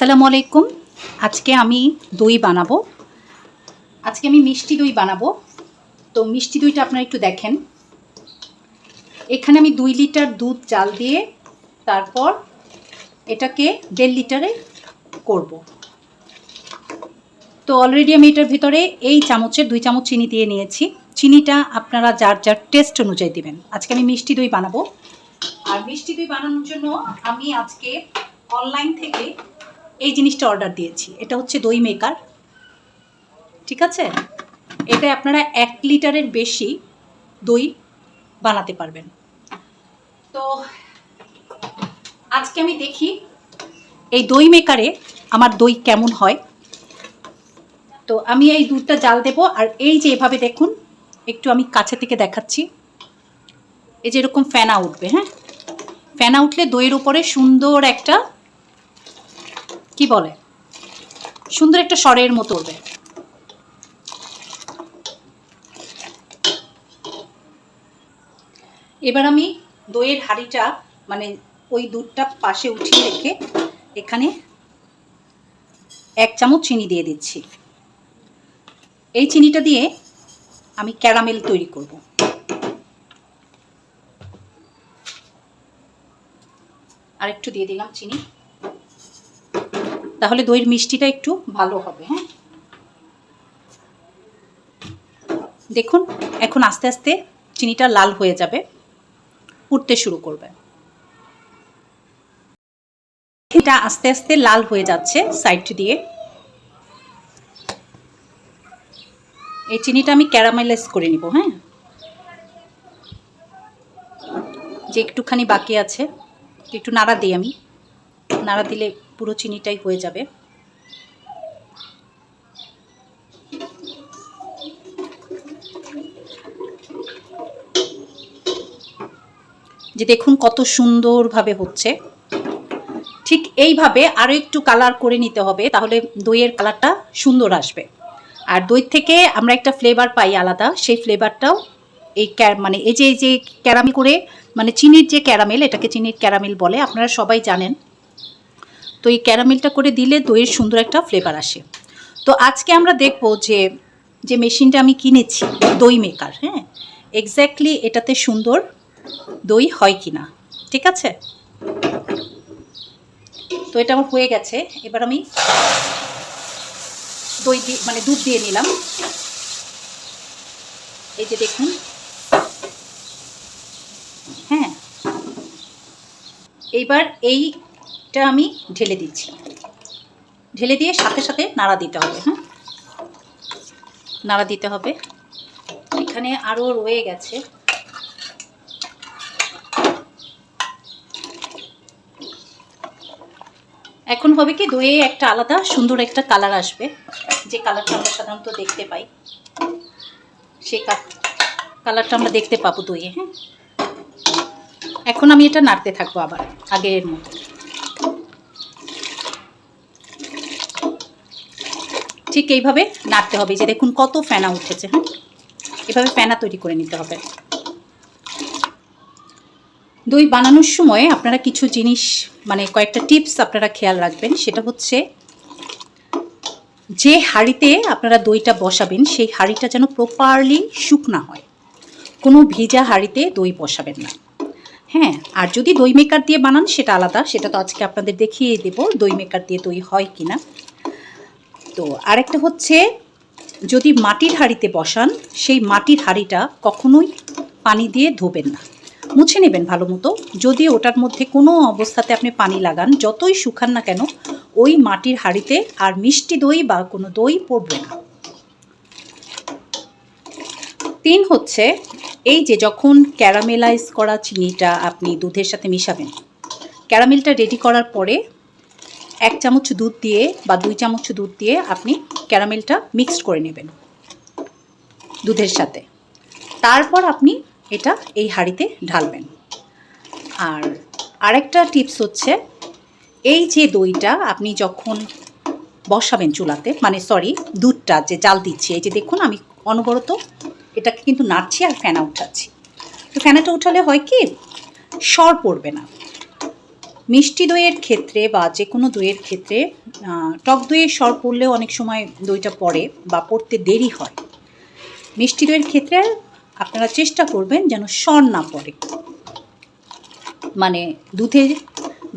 আসসালামু আলাইকুম। আজকে আমি দই বানাবো। আজকে আমি মিষ্টি দই বানাবো। তো মিষ্টি দইটা আপনারা একটু দেখেন। এখানে আমি দুই লিটার দুধ জাল দিয়ে তারপর এটাকে দেড় লিটারে করব। তো অলরেডি আমি এটার ভিতরে এই চামচের দুই চামচ চিনি দিয়ে নিয়েছি। চিনিটা আপনারা যার যার টেস্ট অনুযায়ী দিবেন। আজকে আমি মিষ্টি দই বানাবো। আর মিষ্টি দই বানানোর জন্য আমি আজকে অনলাইন থেকে এই জিনিসটা অর্ডার দিয়েছি। এটা হচ্ছে দই মেকার ঠিক আছে? এটা আপনারা এক লিটারের বেশি দই বানাতে পারবেন। তো আজকে আমি দেখি এই দই মেকারে আমার দই কেমন হয়। তো আমি এই দুধটা জাল দেব আর এই যে এভাবে দেখুন, একটু আমি কাছে থেকে দেখাচ্ছি। এই যে এরকম ফেনা উঠবে হ্যাঁ? ফেনা উঠলে দইয়ের উপরে সুন্দর একটা কি বলে? সুন্দর একটা স্বরের মতো উঠবে এবার আমি দইয়ের হাঁড়িটা মানে ওই দুধটা পাশে উঠিয়ে রেখে এখানে এক চামচ চিনি দিয়ে দিচ্ছি। এই চিনিটা দিয়ে আমি ক্যারামেল তৈরি করব। আরেকটু দিয়ে দিলাম চিনি। তাহলে দইয়ের মিষ্টিটা একটু ভালো হবে হ্যাঁ? দেখুন, এখন আস্তে আস্তে চিনিটা লাল হয়ে যাবে, উঠতে শুরু করবে। এটা আস্তে আস্তে লাল হয়ে যাচ্ছে সাইড দিয়ে। এই চিনিটা আমি ক্যারামেলাইজ করে নিব হ্যাঁ? যে একটুখানি বাকি আছে, একটু নাড়া দিই আমি। নাড়া দিলে পুরো চিনিটাই হয়ে যাবে। যে দেখুন কত সুন্দরভাবে হচ্ছে। ঠিক এইভাবে আরও একটু কালার করে নিতে হবে, তাহলে দইয়ের কালারটা সুন্দর আসবে। আর দই থেকে আমরা একটা ফ্লেভার পাই আলাদা, সেই ফ্লেভারটাও এই মানে এই যে এই যে ক্যারামেল করে মানে চিনির যে ক্যারামেল, এটাকে চিনির ক্যারামেল বলে, আপনারা সবাই জানেন। তো এই ক্যারামেলটা করে দিলে দইয়ের সুন্দর একটা ফ্লেভার আসে। তো আজকে আমরা দেখব যে যে মেশিনটা আমি কিনেছি, দই মেকার হ্যাঁ? এক্স্যাক্টলি এটাতে সুন্দর দই হয় কি না ঠিক আছে? তো এটা আমার হয়ে গেছে, এবার আমি দই দিয়ে মানে দুধ দিয়ে নিলাম। এই যে দেখুন। হ্যাঁ। এইবার এইটা আমি ঢেলে দিচ্ছি। ঢেলে দিয়ে সাথে সাথে নাড়া দিতে হবে হ্যাঁ? নাড়া দিতে হবে। এখানে আরও রয়ে গেছে। এখন হবে কি, দইয়ে একটা আলাদা সুন্দর একটা কালার আসবে। যে কালারটা আমরা সাধারণত দেখতে পাই। সেই কালারটা আমরা দেখতে পাবো দইয়ে হ্যাঁ? এখন আমি এটা নাড়তে থাকব আবার আগের মতো। ঠিক এইভাবে নাড়তে হবে। যে দেখুন কত ফেনা উঠেছে হ্যাঁ এভাবে ফেনা তৈরি করে নিতে হবে। দই বানানোর সময় আপনারা কিছু জিনিস মানে কয়েকটা টিপস আপনারা খেয়াল রাখবেন। সেটা হচ্ছে, যে হাঁড়িতে আপনারা দইটা বসাবেন, সেই হাঁড়িটা যেন প্রপারলি শুকনা হয়। কোনো ভিজা হাঁড়িতে দই বসাবেন না। হ্যাঁ আর যদি দই মেকার দিয়ে বানান, সেটা আলাদা। সেটা তো আজকে আপনাদের দেখিয়ে দেব, দই মেকার দিয়ে দই হয় কি না তো আরেকটা হচ্ছে, যদি মাটির হাঁড়িতে বসান, সেই মাটির হাঁড়িটা কখনোই পানি দিয়ে ধোবেন না। মুছে নেবেন ভালো মতো। যদি ওটার মধ্যে কোনো অবস্থাতে আপনি পানি লাগান, যতই শুকান না কেন, ওই মাটির হাঁড়িতে আর মিষ্টি দই বা কোনো দই পড়বে না। তিন হচ্ছে, এই যে যখন ক্যারামেলাইজ করা চিনিটা আপনি দুধের সাথে মিশাবেন, ক্যারামেলটা রেডি করার পরে এক চামচ দুধ দিয়ে বা দুই চামচ দুধ দিয়ে আপনি ক্যারামেলটা মিক্সড করে নেবেন দুধের সাথে। তারপর আপনি এটা এই হাঁড়িতে ঢালবেন। আর আরেকটা টিপস হচ্ছে, এই যে দইটা আপনি যখন বসাবেন চুলাতে মানে সরি, দুধটা যে জাল দিচ্ছি, এই যে দেখুন আমি অনবরত এটাকে কিন্তু নাড়ছি আর ফেনা উঠাচ্ছি তো ফেনাটা উঠালে হয় কি? সর পড়বে না। মিষ্টি দইয়ের ক্ষেত্রে বা যে কোনো দইয়ের ক্ষেত্রে টক দইয়ের সর পড়লেও অনেক সময় দইটা পড়ে বা পড়তে দেরি হয়। মিষ্টি দইয়ের ক্ষেত্রে আপনারা চেষ্টা করবেন যেন সর না পড়ে। মানে দুধে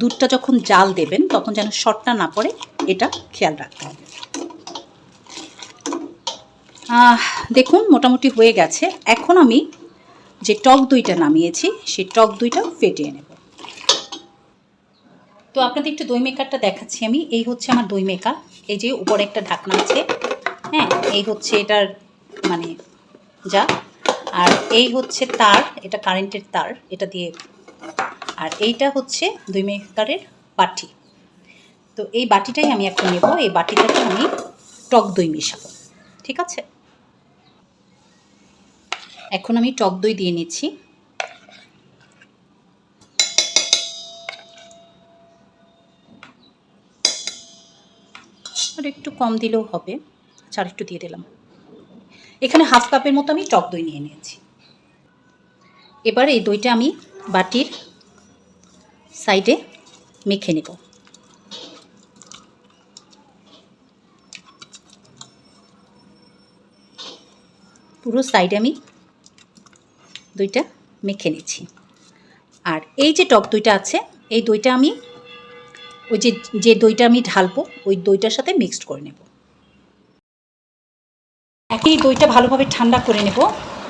দুধটা যখন জাল দেবেন, তখন যেন সরটা না পড়ে, এটা খেয়াল রাখতে হবে। দেখুন, মোটামুটি হয়ে গেছে। এখন আমি যে টক দইটা নামিয়েছি, সেই টক দইটা ফেটিয়ে নেব। তো আপনাদের একটু দই মেকারটা দেখাচ্ছি আমি। এই হচ্ছে আমার দই মেকার এই যে উপরে একটা ঢাকনা আছে। হ্যাঁ এই হচ্ছে এটার মানে যা। আর এই হচ্ছে তার, এটা কারেন্টের তার, এটা দিয়ে। আর এইটা হচ্ছে দই মেকারের বাটি। তো এই বাটিটাই আমি এখন নেব। এই বাটিটাতে আমি টক দই মেশাবো। ঠিক আছে? এখন আমি টক দই দিয়ে নিচ্ছি। আর একটু কম দিলেও হবে। আচ্ছা একটু দিয়ে দিলাম। এখানে হাফ কাপের মতো আমি টক দই নিয়ে নিয়েছি। এবার এই দইটা আমি বাটির সাইডে মেখে নেব। পুরো সাইডে আমি দইটা মেখে নিচ্ছি। আর এই যে টক দইটা আছে, এই দইটা আমি ওই যে যে দইটা আমি ঢালবো, ওই দইটার সাথে মিক্সড করে নেব। একই দইটা ভালোভাবে ঠান্ডা করে নেব,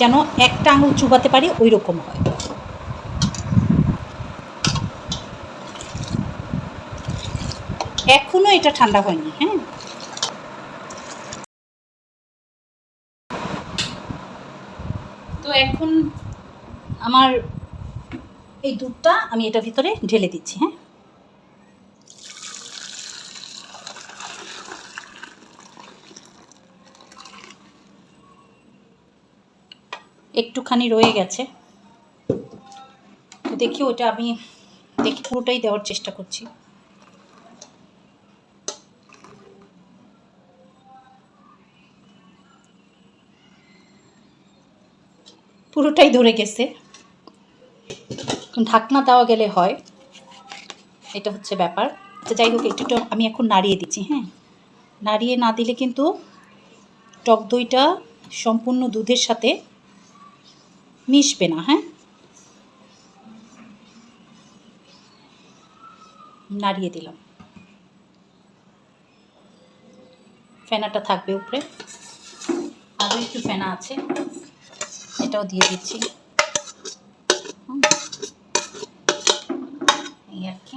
যেন একটা আঙুল চুবাতে পারি ওই রকম হয়। এখনও এটা ঠান্ডা হয়নি হ্যাঁ? তো এখন আমার এই দুধটা আমি এটা ভিতরে ঢেলে দিচ্ছি হ্যাঁ? একটুখানি রয়ে গেছে। তো দেখি ওটা আমি দেখি, পুরোটাই দেওয়ার চেষ্টা করছি। পুরোটাই ধরে গেছে। ঢাকনা দেওয়া গেলে হয়। এটা হচ্ছে ব্যাপার। আচ্ছা যাই হোক, একটু আমি এখন নাড়িয়ে দিচ্ছি হ্যাঁ? নাড়িয়ে না দিলে কিন্তু টক দইটা সম্পূর্ণ দুধের সাথে মিশবে না হ্যাঁ? নাড়িয়ে দিলাম। ফেনাটা থাকবে উপরে। আরও একটু ফেনা আছে, এটাও দিয়ে দিচ্ছি। এই আর কি।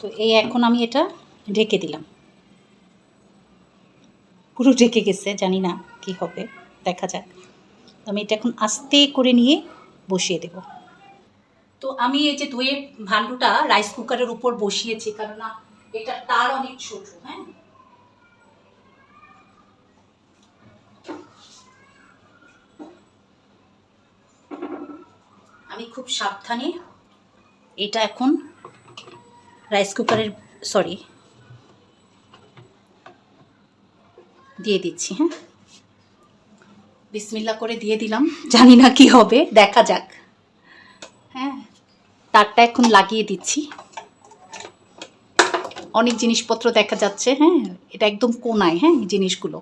তো এই এখন আমি এটা ঢেকে দিলাম। পুরো ঢেকে গেছে, জানি না কি হবে, দেখা যাক। আমি এটা এখন আস্তে করে নিয়ে বসিয়ে দেব। তো আমি এই যে দইয়ের ভান্ডুটা রাইস কুকারের উপর বসিয়েছি কারণ এটা তার অনেক ছোট হ্যাঁ? আমি খুব সাবধানে এটা এখন রাইস কুকারের সরি দিয়ে দিচ্ছি হ্যাঁ? বিসমিল্লা করে দিয়ে দিলাম। জানি না কি হবে, দেখা যাক। হ্যাঁ তারটা এখন লাগিয়ে দিচ্ছি। অনেক জিনিসপত্র দেখা যাচ্ছে হ্যাঁ এটা একদম কোনায় হ্যাঁ জিনিসগুলো।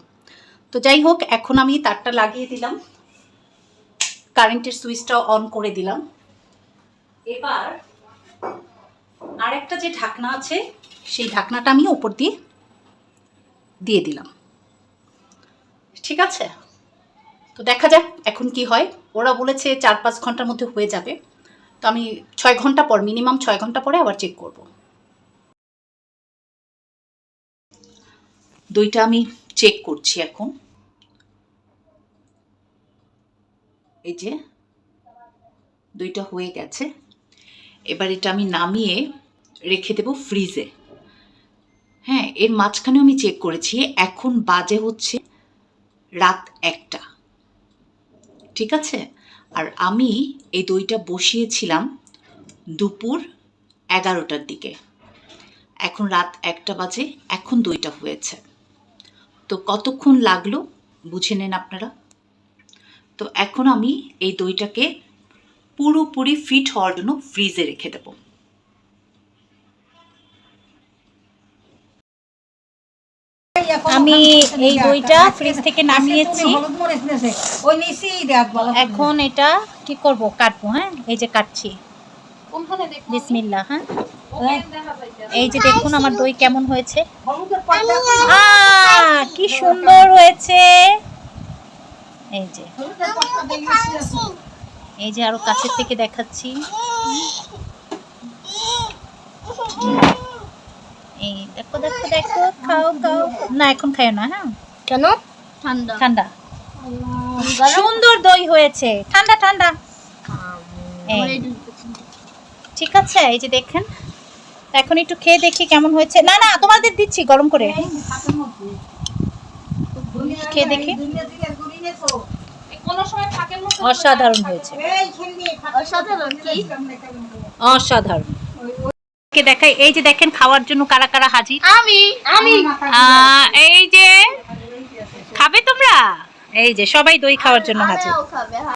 তো যাই হোক, এখন আমি তারটা লাগিয়ে দিলাম। কারেন্টের সুইচটা অন করে দিলাম। এবার আরেকটা যে ঢাকনা আছে, সেই ঢাকনাটা আমি ওপর দিয়ে দিয়ে দিলাম। ঠিক আছে? তো দেখা যাক এখন কি হয়। ওরা বলেছে চার পাঁচ ঘণ্টার মধ্যে হয়ে যাবে। তো আমি ছয় ঘণ্টা পর মিনিমাম ছয় ঘণ্টা পরে আবার চেক করব। দইটা আমি চেক করছি এখন। এই যে, দইটা হয়ে গেছে। এবার এটা আমি নামিয়ে রেখে দেব ফ্রিজে হ্যাঁ এর মাঝখানেও আমি চেক করেছি। এখন বাজে হচ্ছে রাত একটা। ঠিক আছে? আর আমি এই দইটা বসিয়েছিলাম দুপুর এগারোটার দিকে। এখন রাত একটা বাজে, এখন দইটা হয়েছে। তো কতক্ষণ লাগল বুঝে নেন আপনারা? তো এখন আমি এই দইটাকে পুরোপুরি ফিট হওয়ার জন্য ফ্রিজে রেখে দেবো। আমি এই বইটা ফ্রিজ থেকে নামিয়েছি। এখন এটা কি করব? কাটবো হ্যাঁ? এই যে কাটছি। বিসমিল্লাহ হ্যাঁ? এই যে দেখুন আমার দই কেমন হয়েছে। আহ, কি সুন্দর হয়েছে। এই যে। এই যে আরও কাছের থেকে দেখাচ্ছি এই দেখো দেখো দেখো খাও খাও। না এখন খাও না হ্যাঁ? কেন? ঠান্ডা। ঠান্ডা। সুন্দর দই হয়েছে। ঠান্ডা ঠান্ডা। এই, ঠিক আছে এই যে দেখেন। এখন একটু খেয়ে দেখি কেমন হয়েছে। না না তোমাদের দিচ্ছি গরম করে। খেয়ে দেখি। অসাধারণ হয়েছে। অসাধারণ অসাধারণ। কে দেখাই। এই যে দেখেন খাওয়ার জন্য কারা কারা হাজির? আমি আমি। আহ, এই যে খাবে তোমরা? এই যে সবাই দই খাওয়ার জন্য হাজির।